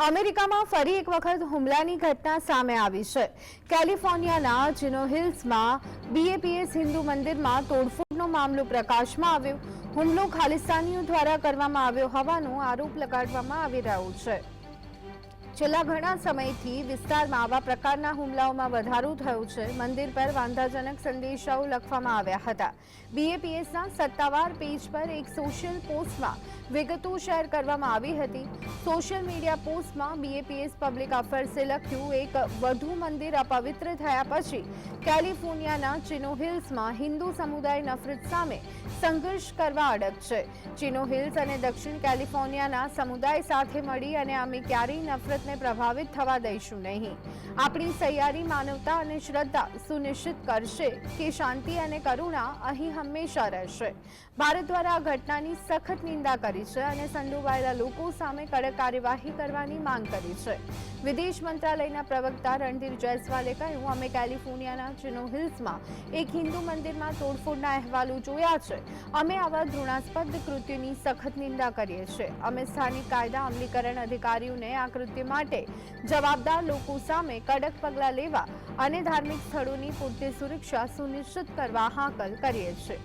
અમેરિકામાં ફરી એક વખત હુમલાની ઘટના સામે આવી છે. કેલિફોર્નિયાના જીનો હિલ્સમાં બીએપીએસ હિન્દુ મંદિરમાં તોડફોડનો મામલો પ્રકાશમાં આવ્યો. હુમલો ખાલિસ્તાનીઓ દ્વારા કરવામાં આવ્યો હોવાનો આરોપ લગાડવામાં આવી રહ્યો છે. છેલ્લા ઘણા સમયથી વિસ્તારમાં આવા પ્રકારના હુમલાઓમાં વધારો થયો છે. મંદિર પર વાંધાજનક સંદેશાઓ લખવામાં આવ્યા હતા. બીએપીએસના સત્તાવાર પેજ પર એક સોશિયલ પોસ્ટમાં વિગતો શેર કરવામાં આવી હતી. સોશિયલ મીડિયા પોસ્ટમાં બીએપીએસ પબ્લિક અફેર્સે લખ્યું, એક વધુ મંદિર અપવિત્ર થયા પછી કેલિફોર્નિયાના ચિનો હિલ્સમાં હિન્દુ સમુદાય નફરત સામે સંઘર્ષ કરવા અડગ છે. ચિનો હિલ્સ અને દક્ષિણ કેલિફોર્નિયાના સમુદાય સાથે મળી અને અમે ક્યારેય નફરતને પ્રભાવિત થવા દઈશું નહીં. આપણી સહિયારી માનવતા અને શ્રદ્ધા સુનિશ્ચિત કરશે કે શાંતિ અને કરુણા અહીં હંમેશા રહેશે. ભારત દ્વારા આ ઘટનાની સખત નિંદા કરી છે અને સંડોવાયેલા લોકો સામે કડક કાર્યવાહી કરવાની માંગ કરી છે. વિદેશ મંત્રાલયના પ્રવક્તા રણધીર જયસ્વાલે કહ્યું, અમે કેલિફોર્નિયાના ચિનો હિલ્સમાં એક હિન્દુ મંદિરમાં તોડફોડના અહેવાલો જોયા છે. અમે આવા ઘૃણાસ્પદ કૃત્યોની સખત નિંદા કરીએ છીએ. અમે સ્થાનિક કાયદા અમલીકરણ અધિકારીઓને આ કૃત્ય માટે જવાબદાર લોકો સામે કડક પગલાં લેવા અને ધાર્મિક સ્થળોની પૂરતી સુરક્ષા સુનિશ્ચિત કરવા હાકલ કરીએ છીએ.